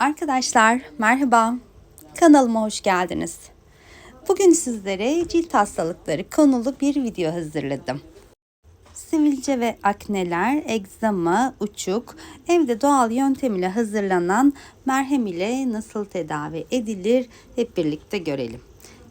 Arkadaşlar merhaba. Kanalıma hoş geldiniz. Bugün sizlere cilt hastalıkları konulu bir video hazırladım. Sivilce ve akneler, egzama, uçuk, evde doğal yöntem ile hazırlanan merhem ile nasıl tedavi edilir hep birlikte görelim.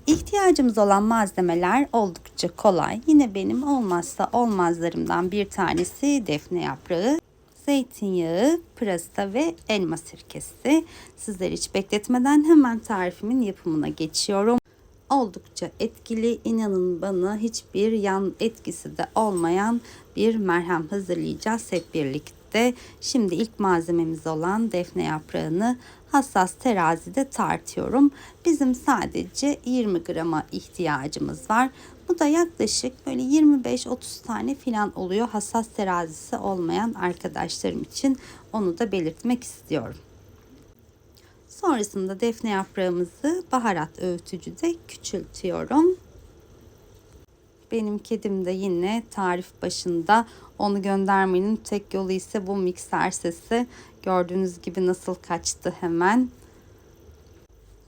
İhtiyacımız olan malzemeler oldukça kolay. Yine benim olmazsa olmazlarımdan bir tanesi defne yaprağı zeytinyağı, pırasa ve elma sirkesi. Sizleri hiç bekletmeden hemen tarifimin yapımına geçiyorum. Oldukça etkili, inanın bana hiçbir yan etkisi de olmayan bir merhem hazırlayacağız hep birlikte. Şimdi ilk malzememiz olan defne yaprağını hassas terazide tartıyorum. Bizim sadece 20 grama ihtiyacımız var. Bu da yaklaşık böyle 25-30 tane filan oluyor hassas terazisi olmayan arkadaşlarım için onu da belirtmek istiyorum. Sonrasında defne yaprağımızı baharat öğütücüde küçültüyorum. Benim kedim de yine tarif başında onu göndermenin tek yolu ise bu mikser sesi. Gördüğünüz gibi nasıl kaçtı hemen.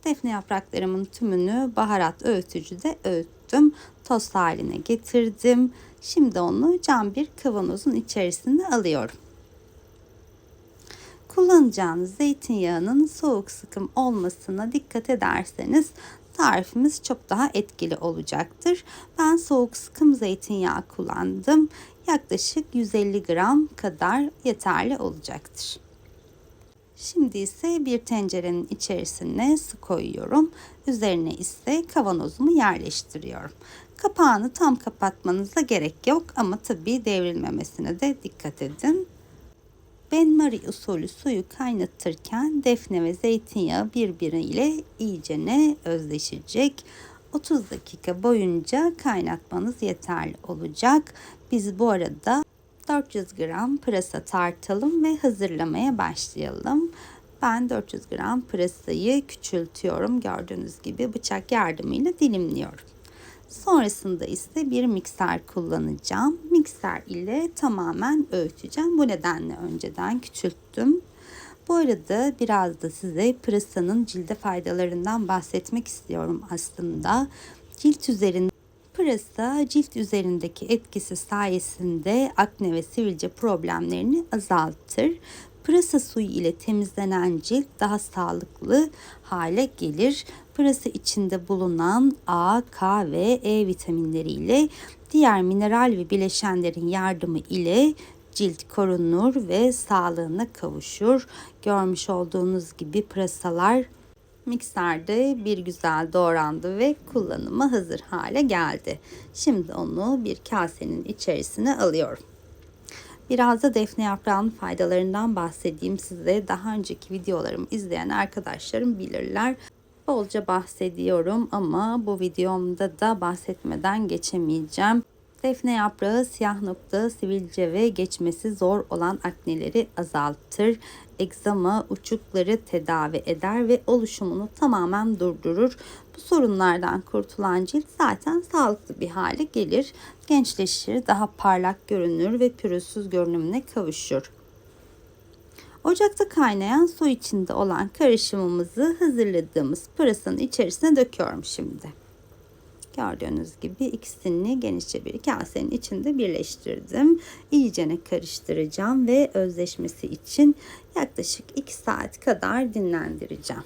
Defne yapraklarımın tümünü baharat öğütücüde öğüttüm. Toz haline getirdim. Şimdi onu cam bir kavanozun içerisine alıyorum. Kullanacağınız zeytinyağının soğuk sıkım olmasına dikkat ederseniz tarifimiz çok daha etkili olacaktır. Ben soğuk sıkım zeytinyağı kullandım. Yaklaşık 150 gram kadar yeterli olacaktır. Şimdi ise bir tencerenin içerisine su koyuyorum. Üzerine ise kavanozumu yerleştiriyorum. Kapağını tam kapatmanıza gerek yok ama tabii devrilmemesine de dikkat edin. Ben Marie usulü suyu kaynatırken defne ve zeytinyağı birbiriyle iyicene özleşecek. 30 dakika boyunca kaynatmanız yeterli olacak. Biz bu arada 400 gram pırasa tartalım ve hazırlamaya başlayalım. Ben 400 gram pırasayı küçültüyorum. Gördüğünüz gibi bıçak yardımıyla dilimliyorum. Sonrasında ise bir mikser kullanacağım. Mikser ile tamamen öğüteceğim. Bu nedenle önceden küçülttüm. Bu arada biraz da size pırasanın cilde faydalarından bahsetmek istiyorum aslında. Cilt üzerinde Pırasa cilt üzerindeki etkisi sayesinde akne ve sivilce problemlerini azaltır. Pırasa suyu ile temizlenen cilt daha sağlıklı hale gelir. Pırasa içinde bulunan A, K ve E vitaminleriyle diğer mineral ve bileşenlerin yardımı ile cilt korunur ve sağlığına kavuşur. Görmüş olduğunuz gibi pırasalar mikserde bir güzel doğrandı ve kullanıma hazır hale geldi. Şimdi onu bir kasenin içerisine alıyorum. Biraz da defne yaprağının faydalarından bahsedeyim size. Daha önceki videolarımı izleyen arkadaşlarım bilirler. Bolca bahsediyorum ama bu videomda da bahsetmeden geçemeyeceğim. Defne yaprağı siyah nokta, sivilce ve geçmesi zor olan akneleri azaltır. Egzama uçukları tedavi eder ve oluşumunu tamamen durdurur. Bu sorunlardan kurtulan cilt zaten sağlıklı bir hale gelir. Gençleşir, daha parlak görünür ve pürüzsüz görünümüne kavuşur. Ocakta kaynayan su içinde olan karışımımızı hazırladığımız pırasanın içerisine döküyorum şimdi. Gördüğünüz gibi ikisini genişçe bir kasenin içinde birleştirdim. İyicene karıştıracağım ve özleşmesi için yaklaşık 2 saat kadar dinlendireceğim.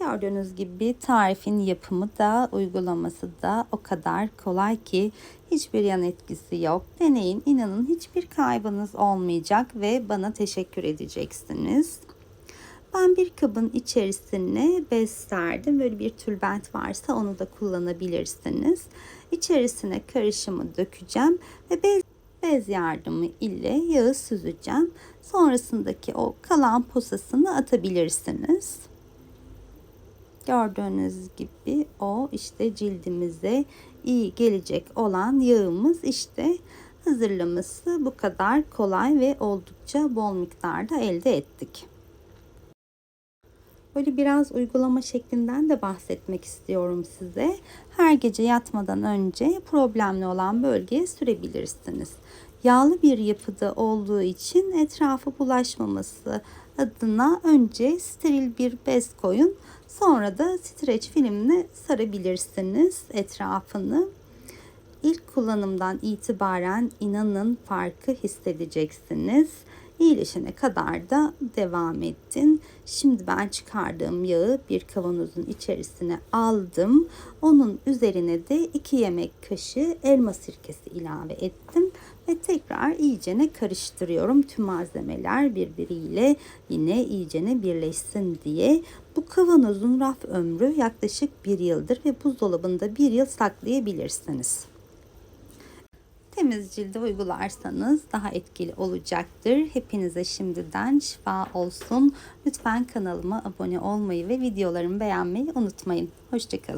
Gördüğünüz gibi tarifin yapımı da uygulaması da o kadar kolay ki hiçbir yan etkisi yok. Deneyin inanın hiçbir kaybınız olmayacak ve bana teşekkür edeceksiniz. Ben bir kabın içerisine bez serdim. Böyle bir tülbent varsa onu da kullanabilirsiniz. İçerisine karışımı dökeceğim ve bez, bez yardımı ile yağı süzeceğim. Sonrasındaki o kalan posasını atabilirsiniz. Gördüğünüz gibi o işte cildimize iyi gelecek olan yağımız işte hazırlaması bu kadar kolay ve oldukça bol miktarda elde ettik. Böyle biraz uygulama şeklinden de bahsetmek istiyorum size. Her gece yatmadan önce problemli olan bölgeye sürebilirsiniz. Yağlı bir yapıda olduğu için etrafı bulaşmaması adına önce steril bir bez koyun. Sonra da streç filmle sarabilirsiniz etrafını. İlk kullanımdan itibaren inanın farkı hissedeceksiniz. İyileşene kadar da devam ettin. Şimdi ben çıkardığım yağı bir kavanozun içerisine aldım. Onun üzerine de 2 yemek kaşığı elma sirkesi ilave ettim ve tekrar iyicene karıştırıyorum. Tüm malzemeler birbiriyle yine iyicene birleşsin diye. Bu kavanozun raf ömrü yaklaşık bir yıldır ve buzdolabında bir yıl saklayabilirsiniz. Temiz cilde uygularsanız daha etkili olacaktır. Hepinize şimdiden şifa olsun. Lütfen kanalıma abone olmayı ve videolarımı beğenmeyi unutmayın. Hoşçakalın.